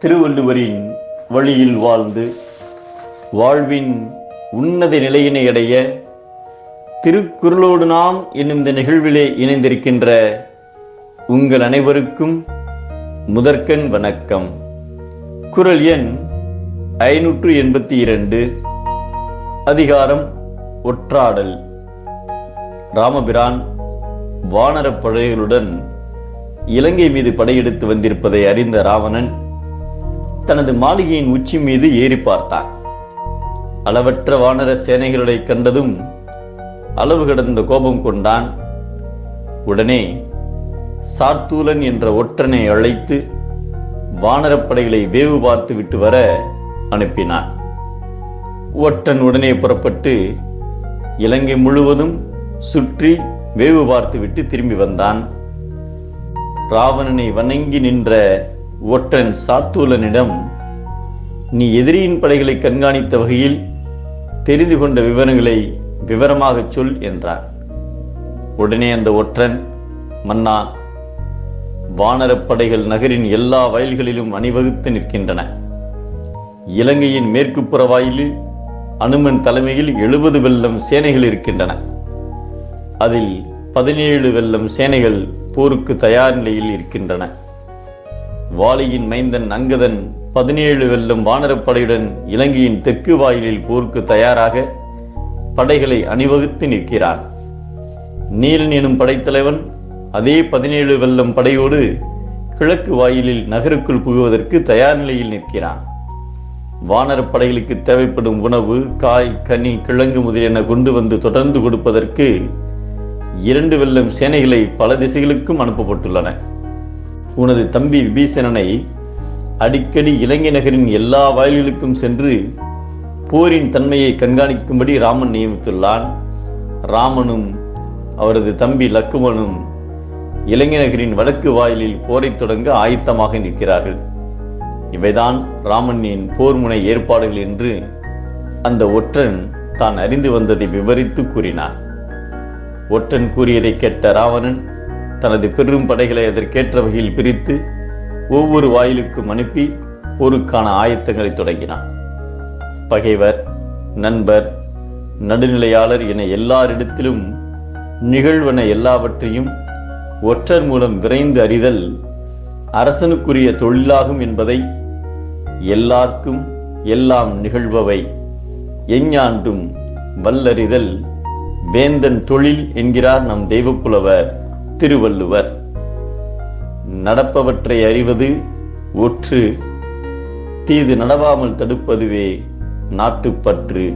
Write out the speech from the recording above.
திருவள்ளுவரின் வழியில் வாழ்ந்து வாழ்வின் உன்னத நிலையினை அடைய திருக்குறளோடு நாம் என்னும் இந்த நிகழ்விலே இணைந்திருக்கின்ற உங்கள் அனைவருக்கும் முதற்கண் வணக்கம். குறள் எண் ஐநூற்று எண்பத்தி இரண்டு அதிகாரம் ஒற்றாடல். ராமபிரான் வானரப் படைகளுடன் இலங்கை மீது படையெடுத்து வந்திருப்பதை அறிந்த ராவணன் தனது மாளிகையின் உச்சி மீது ஏறி பார்த்தான் அளவற்ற வானர சேனைகளை கண்டதும் அளவு கடந்த கோபம் கொண்டான். உடனே சார்த்தூலன் என்ற ஒற்றனை அழைத்து வானரப்படைகளை வேவு பார்த்து விட்டு வர அனுப்பினான். ஒற்றன் உடனே புறப்பட்டு இலங்கை முழுவதும் சுற்றி வேவு பார்த்துவிட்டு திரும்பி வந்தான். ராவணனை வணங்கி நின்ற ஒற்றன் சாத்தூலனிடம் நீ எதிரியின் படைகளை கண்காணித்த வகையில் தெரிந்து கொண்ட விவரங்களை விவரமாகச் சொல் என்றார். உடனே அந்த ஒற்றன் மன்னா வானரப்படைகள் நகரின் எல்லா வயல்களிலும் அணிவகுத்து நிற்கின்றன. இலங்கையின் மேற்கு புற வாயிலில் அனுமன் தலைமையில் எழுபது வெள்ளம் சேனைகள் இருக்கின்றன. அதில் பதினேழு வெள்ளம் சேனைகள் போருக்கு தயார் நிலையில் இருக்கின்றன. வாலியின் மைந்தன் அங்கதன் பதினேழு வெல்லும் வானரப்படையுடன் இலங்கையின் தெற்கு வாயிலில் போருக்கு தயாராக படைகளை அணிவகுத்து நிற்கிறான் நீலன் எனும் படைத்தலைவன் அதே பதினேழு வெல்லம் படையோடு கிழக்கு வாயிலில் நகருக்குள் புகுவதற்கு தயார் நிலையில் நிற்கிறான். வானரப்படைகளுக்கு தேவைப்படும் உணவு காய் கனி கிழங்கு முதலியன கொண்டு வந்து தொடர்ந்து கொடுப்பதற்கு இரண்டு வெல்லம் சேனைகளை பல திசைகளுக்கும் அனுப்பப்பட்டுள்ளன. உனது தம்பி விபீஷணனை அடிக்கடி இலங்கை நகரின் எல்லா வாயில்களுக்கும் சென்று போரின் தன்மையை கண்காணிக்கும்படி ராமன் நியமித்துள்ளான். ராமனும் அவரது தம்பி லக்குமனும் இலங்கை நகரின் வடக்கு வாயிலில் போரைத் தொடங்க ஆயத்தமாக நிற்கிறார்கள். இவைதான் ராமனின் போர்முனை ஏற்பாடுகள் என்று அந்த ஒற்றன் தான் அறிந்து வந்ததை விவரித்து கூறினார். ஒற்றன் கூறியதை கேட்ட ராவணன் தனது பெரும் படைகளை அதற்கேற்ற வகையில் பிரித்து ஒவ்வொரு வாயிலுக்கும் அனுப்பி போருக்கான ஆயத்தங்களை தொடங்கினான் பகைவர் நண்பர் நடுநிலையாளர் என எல்லாரிடத்திலும் நிகழ்வன எல்லாவற்றையும் ஒற்றர் மூலம் விரைந்து அறிதல் அரசனுக்குரிய தொழிலாகும் என்பதை எல்லார்க்கும் எல்லாம் நிகழ்பவை. எஞ்ஞாண்டும் வல்லறிதல் வேந்தன் தொழில் என்கிறார் நம் தெய்வப்புலவர். திருவள்ளுவர். நடப்பவற்றை அறிவது ஒற்று தீது நடவாமல் தடுப்பதுவே நாட்டுப்பற்று.